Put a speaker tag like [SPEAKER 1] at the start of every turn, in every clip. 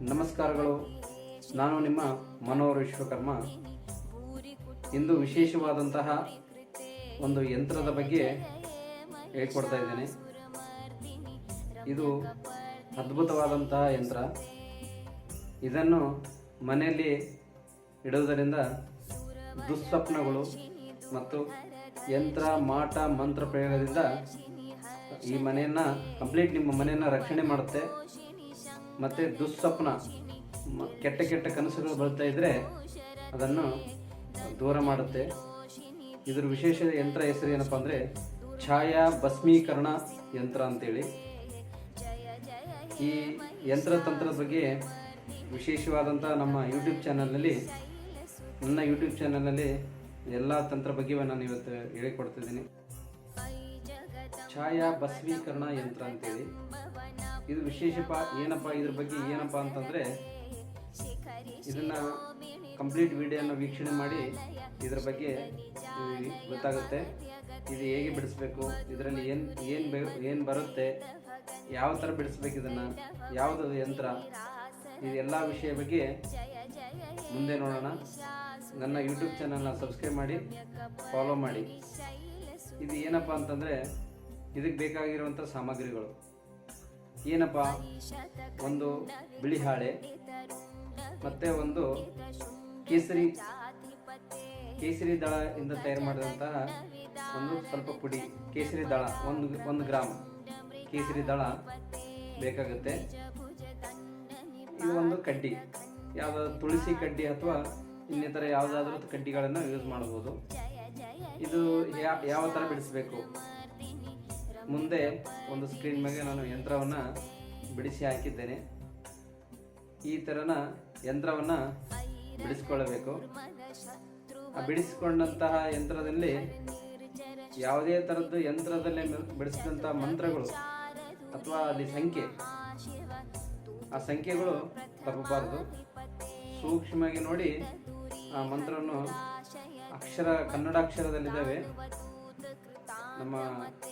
[SPEAKER 1] ನಮಸ್ಕಾರಗಳು. ನಾನು ನಿಮ್ಮ ಮನೋಹರ್ ವಿಶ್ವಕರ್ಮ. ಇಂದು ವಿಶೇಷವಾದಂತಹ ಒಂದು ಯಂತ್ರದ ಬಗ್ಗೆ ಹೇಳ್ಕೊಡ್ತಾ ಇದ್ದೇನೆ. ಇದು ಅದ್ಭುತವಾದಂತಹ ಯಂತ್ರ. ಇದನ್ನು ಮನೆಯಲ್ಲಿ ಇಡುವುದರಿಂದ ದುಸ್ವಪ್ನಗಳು ಮತ್ತು ಯಂತ್ರ, ಮಾಟ, ಮಂತ್ರ ಪ್ರಯೋಗದಿಂದ ಈ ಮನೆಯನ್ನು ಕಂಪ್ಲೀಟ್ ನಿಮ್ಮ ಮನೆಯನ್ನು ರಕ್ಷಣೆ ಮಾಡುತ್ತೆ. ಮತ್ತು ದುಸ್ವಪ್ನ ಮ- ಕೆಟ್ಟ ಕೆಟ್ಟ ಕನಸುಗಳು ಬರ್ತಾ ಇದ್ದರೆ ಅದನ್ನು ದೂರ ಮಾಡುತ್ತೆ. ಇದರ ವಿಶೇಷ ಯಂತ್ರ ಹೆಸರು ಏನಪ್ಪ ಅಂದರೆ ಛಾಯಾ ಭಸ್ಮೀಕರಣ ಯಂತ್ರ ಅಂತೇಳಿ. ಈ ಯಂತ್ರ ತಂತ್ರದ ಬಗ್ಗೆ ವಿಶೇಷವಾದಂಥ ನಮ್ಮ ಯೂಟ್ಯೂಬ್ ಚಾನಲ್ನಲ್ಲಿ ನನ್ನ ಯೂಟ್ಯೂಬ್ ಚಾನಲ್ನಲ್ಲಿ ಎಲ್ಲ ತಂತ್ರ ಬಗ್ಗೆ ನಾನು ಇವತ್ತು ಹೇಳಿಕೊಡ್ತಿದ್ದೀನಿ. ಛಾಯಾ ಭಸ್ಮೀಕರಣ ಯಂತ್ರ ಅಂತೇಳಿ. ಇದು ವಿಶೇಷಪ್ಪ ಏನಪ್ಪ ಇದ್ರ ಬಗ್ಗೆ ಏನಪ್ಪ ಅಂತಂದರೆ ಇದನ್ನ ಕಂಪ್ಲೀಟ್ ವಿಡಿಯೋನ ವೀಕ್ಷಣೆ ಮಾಡಿ ಇದರ ಬಗ್ಗೆ ಗೊತ್ತಾಗುತ್ತೆ. ಇದು ಹೇಗೆ ಬಿಡಿಸ್ಬೇಕು, ಇದರಲ್ಲಿ ಏನು ಏನು ಏನು ಬರುತ್ತೆ, ಯಾವ ಥರ ಬಿಡಿಸ್ಬೇಕು ಇದನ್ನು ಯಾವುದು ಯಂತ್ರ, ಇದೆಲ್ಲ ವಿಷಯ ಬಗ್ಗೆ ಮುಂದೆ ನೋಡೋಣ. ನನ್ನ ಯೂಟ್ಯೂಬ್ ಚಾನಲ್ನ ಸಬ್ಸ್ಕ್ರೈಬ್ ಮಾಡಿ ಫಾಲೋ ಮಾಡಿ. ಇದು ಏನಪ್ಪ ಅಂತಂದರೆ ಇದಕ್ಕೆ ಬೇಕಾಗಿರುವಂಥ ಸಾಮಗ್ರಿಗಳು. ಏನಪ್ಪ? ಒಂದು ಬಿಳಿ ಹಾಳೆ, ಮತ್ತೆ ಒಂದು ಕೇಸರಿ ಕೇಸರಿ ದಳ ಇಂದ ತಯಾರು ಮಾಡಿದಂತಹ ಒಂದು ಸ್ವಲ್ಪ ಪುಡಿ, ಕೇಸರಿ ದಳ, ಒಂದು ಒಂದು ಗ್ರಾಮ್ ಕೇಸರಿ ದಳ ಬೇಕಾಗುತ್ತೆ. ಇದು ಒಂದು ಕಡ್ಡಿ ಯಾವುದಾದ್ರು ತುಳಸಿ ಕಡ್ಡಿ ಅಥವಾ ಇನ್ನಿತರ ಯಾವುದಾದ್ರೂ ಕಡ್ಡಿಗಳನ್ನು ಯೂಸ್ ಮಾಡಬಹುದು. ಇದು ಯಾವ ಥರ ಬಿಡಿಸ್ಬೇಕು? ಮುಂದೆ ಒಂದು ಸ್ಕ್ರೀನ್ ಮೇಲೆ ನಾನು ಯಂತ್ರವನ್ನು ಬಿಡಿಸಿ ಹಾಕಿದ್ದೇನೆ. ಈ ಥರನ ಯಂತ್ರವನ್ನು ಬಿಡಿಸ್ಕೊಳ್ಳಬೇಕು. ಆ ಬಿಡಿಸಿಕೊಂಡಂತಹ ಯಂತ್ರದಲ್ಲಿ ಯಾವುದೇ ಥರದ್ದು ಯಂತ್ರದಲ್ಲಿ ಬಿಡಿಸಿದಂಥ ಮಂತ್ರಗಳು ಅಥವಾ ಅಲ್ಲಿ ಸಂಖ್ಯೆ, ಆ ಸಂಖ್ಯೆಗಳು ತಪ್ಪಬಾರದು. ಸೂಕ್ಷ್ಮವಾಗಿ ನೋಡಿ ಆ ಮಂತ್ರವನ್ನು ಅಕ್ಷರ, ಕನ್ನಡಾಕ್ಷರದಲ್ಲಿದ್ದಾವೆ. ನಮ್ಮ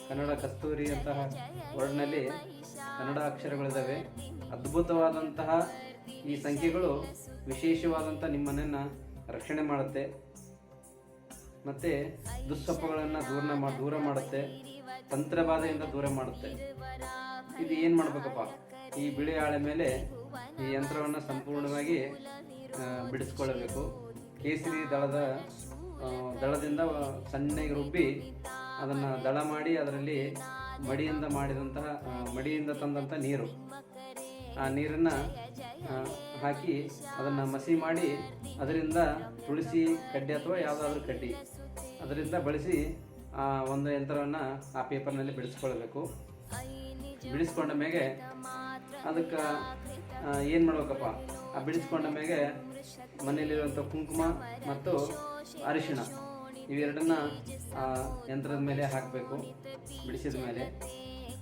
[SPEAKER 1] ಕನ್ನಡ ಕಸ್ತೂರಿ ಅಂತಹ ವರ್ಡ್ನಲ್ಲಿ ಕನ್ನಡ ಅಕ್ಷರಗಳಿದ್ದಾವೆ ಅದ್ಭುತವಾದಂತಹ ಈ ಸಂಖ್ಯೆಗಳು ವಿಶೇಷವಾದಂಥ ನಿಮ್ಮನ್ನ ರಕ್ಷಣೆ ಮಾಡುತ್ತೆ. ಮತ್ತು ದುಸ್ಸಪ್ಪಗಳನ್ನು ದೂರ ಮಾ, ದೂರ ಮಾಡುತ್ತೆ. ತಂತ್ರಬಾಧೆಯಿಂದ ದೂರ ಮಾಡುತ್ತೆ. ಇದು ಏನು ಮಾಡಬೇಕಪ್ಪ? ಈ ಬಿಳಿ ಹಾಳೆ ಮೇಲೆ ಈ ಯಂತ್ರವನ್ನು ಸಂಪೂರ್ಣವಾಗಿ ಬಿಡಿಸ್ಕೊಳ್ಳಬೇಕು. ಕೇಸರಿ ದಳದ ದಳದಿಂದ ಸಣ್ಣಗೆ ರುಬ್ಬಿ ಅದನ್ನು ದಳ ಮಾಡಿ ಅದರಲ್ಲಿ ಮಡಿಯಿಂದ ಮಾಡಿದಂತಹ ಮಡಿಯಿಂದ ತಂದಂಥ ನೀರು. ಆ ನೀರನ್ನು ಹಾಕಿ ಅದನ್ನು ಮಸಿ ಮಾಡಿ ಅದರಿಂದ ತುಳಸಿ ಕಡ್ಡಿ ಅಥವಾ ಯಾವುದಾದ್ರೂ ಕಡ್ಡಿ ಅದರಿಂದ ಬಳಸಿ, ಆ, ಒಂದು ಯಂತ್ರವನ್ನು ಆ ಪೇಪರ್ನಲ್ಲಿ ಬಿಡಿಸ್ಕೊಳ್ಬೇಕು ಬಿಡಿಸ್ಕೊಂಡ ಮೇಲೆ ಅದಕ್ಕೆ ಏನು ಮಾಡ್ಬೇಕಪ್ಪ? ಆ ಬಿಡಿಸ್ಕೊಂಡ ಮೇಲೆ ಮನೆಯಲ್ಲಿರುವಂಥ ಕುಂಕುಮ ಮತ್ತು ಅರಿಶಿಣ. ಇವೆರಡನ್ನ ಯಂತ್ರದ ಮೇಲೆ ಹಾಕಬೇಕು, ಬಿಡಿಸಿದ ಮೇಲೆ.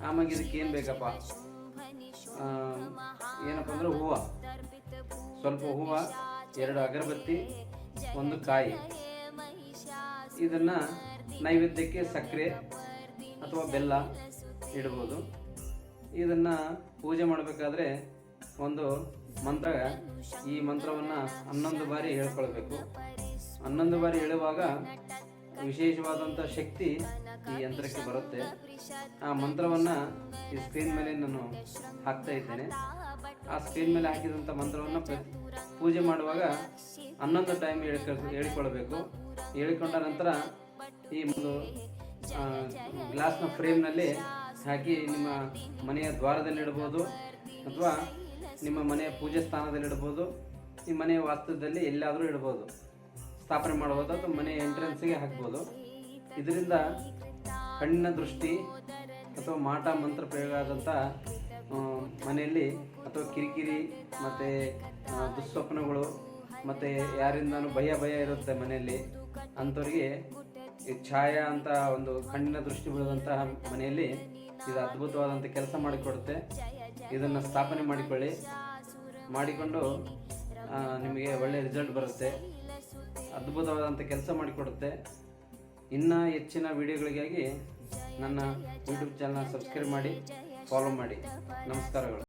[SPEAKER 1] ಆಮೇಲೆ ಇದಕ್ಕೆ ಏನು ಬೇಕಪ್ಪ? ಏನಪ್ಪ ಅಂದ್ರೆ ಹೂವು. ಸ್ವಲ್ಪ ಹೂವು, ಎರಡು ಅಗರಬತ್ತಿ, ಒಂದು ಕಾಯಿ. ಇದನ್ನು ನೈವೇದ್ಯಕ್ಕೆ ಸಕ್ಕರೆ ಅಥವಾ ಬೆಲ್ಲ ಇಡ್ಬೋದು. ಇದನ್ನು ಪೂಜೆ ಮಾಡಬೇಕಾದ್ರೆ ಒಂದು ಮಂತ್ರ, ಈ ಮಂತ್ರವನ್ನು ಹನ್ನೊಂದು ಬಾರಿ ಹೇಳ್ಕೊಳ್ಬೇಕು. ಹನ್ನೊಂದು ಬಾರಿ ಹೇಳುವಾಗ ವಿಶೇಷವಾದಂಥ ಶಕ್ತಿ ಈ ಯಂತ್ರಕ್ಕೆ ಬರುತ್ತೆ. ಆ ಮಂತ್ರವನ್ನು ಈ ಸ್ಕ್ರೀನ್ ಮೇಲೆ ನಾನು ಹಾಕ್ತಾ ಇದ್ದೇನೆ. ಆ ಸ್ಕ್ರೀನ್ ಮೇಲೆ ಹಾಕಿದಂಥ ಮಂತ್ರವನ್ನು ಪೂಜೆ ಮಾಡುವಾಗ ಹನ್ನೊಂದು ಟೈಮ್ ಹೇಳ್ಕೊ ಹೇಳಿಕೊಳ್ಬೇಕು ಹೇಳಿಕೊಂಡ ನಂತರ ಈ ಒಂದು ಗ್ಲಾಸ್ನ ಫ್ರೇಮ್ನಲ್ಲಿ ಹಾಕಿ ನಿಮ್ಮ ಮನೆಯ ದ್ವಾರದಲ್ಲಿ ಇಡ್ಬೋದು ಅಥವಾ ನಿಮ್ಮ ಮನೆಯ ಪೂಜೆ ಸ್ಥಾನದಲ್ಲಿ ಇಡ್ಬೋದು. ನಿಮ್ಮ ಮನೆಯ ವಾಸ್ತವದಲ್ಲಿ ಎಲ್ಲಾದರೂ ಇಡ್ಬೋದು. ಸ್ಥಾಪನೆ ಮಾಡಬಹುದು ಅಥವಾ ಮನೆ ಎಂಟ್ರೆನ್ಸ್ಗೆ ಹಾಕ್ಬೋದು. ಇದರಿಂದ ಕಣ್ಣಿನ ದೃಷ್ಟಿ ಅಥವಾ ಮಾಟ, ಮಂತ್ರ ಪ್ರಯೋಗ ಆದಂಥ ಮನೆಯಲ್ಲಿ ಅಥವಾ ಕಿರಿಕಿರಿ ಮತ್ತು ದುಸ್ವಪ್ನಗಳು ಮತ್ತು ಯಾರಿಂದನೂ ಭಯ ಭಯ ಇರುತ್ತೆ ಮನೆಯಲ್ಲಿ. ಅಂಥವ್ರಿಗೆ ಈ ಛಾಯಾ ಅಂತ ಒಂದು ಕಣ್ಣಿನ ದೃಷ್ಟಿ ಬೀಳದಂತಹ ಮನೆಯಲ್ಲಿ ಇದು ಅದ್ಭುತವಾದಂಥ ಕೆಲಸ ಮಾಡಿಕೊಡುತ್ತೆ. ಇದನ್ನು ಸ್ಥಾಪನೆ ಮಾಡಿಕೊಳ್ಳಿ. ಮಾಡಿಕೊಂಡು ನಿಮಗೆ ಒಳ್ಳೆಯ ರಿಸಲ್ಟ್ ಬರುತ್ತೆ. ಅದ್ಭುತವಾದಂಥ ಕೆಲಸ ಮಾಡಿಕೊಡುತ್ತೆ. ಇನ್ನೂ ಹೆಚ್ಚಿನ ವಿಡಿಯೋಗಳಿಗಾಗಿ ನನ್ನ ಯೂಟ್ಯೂಬ್ ಚಾನಲ್ ಸಬ್ಸ್ಕ್ರೈಬ್ ಮಾಡಿ ಫಾಲೋ ಮಾಡಿ. ನಮಸ್ಕಾರಗಳು.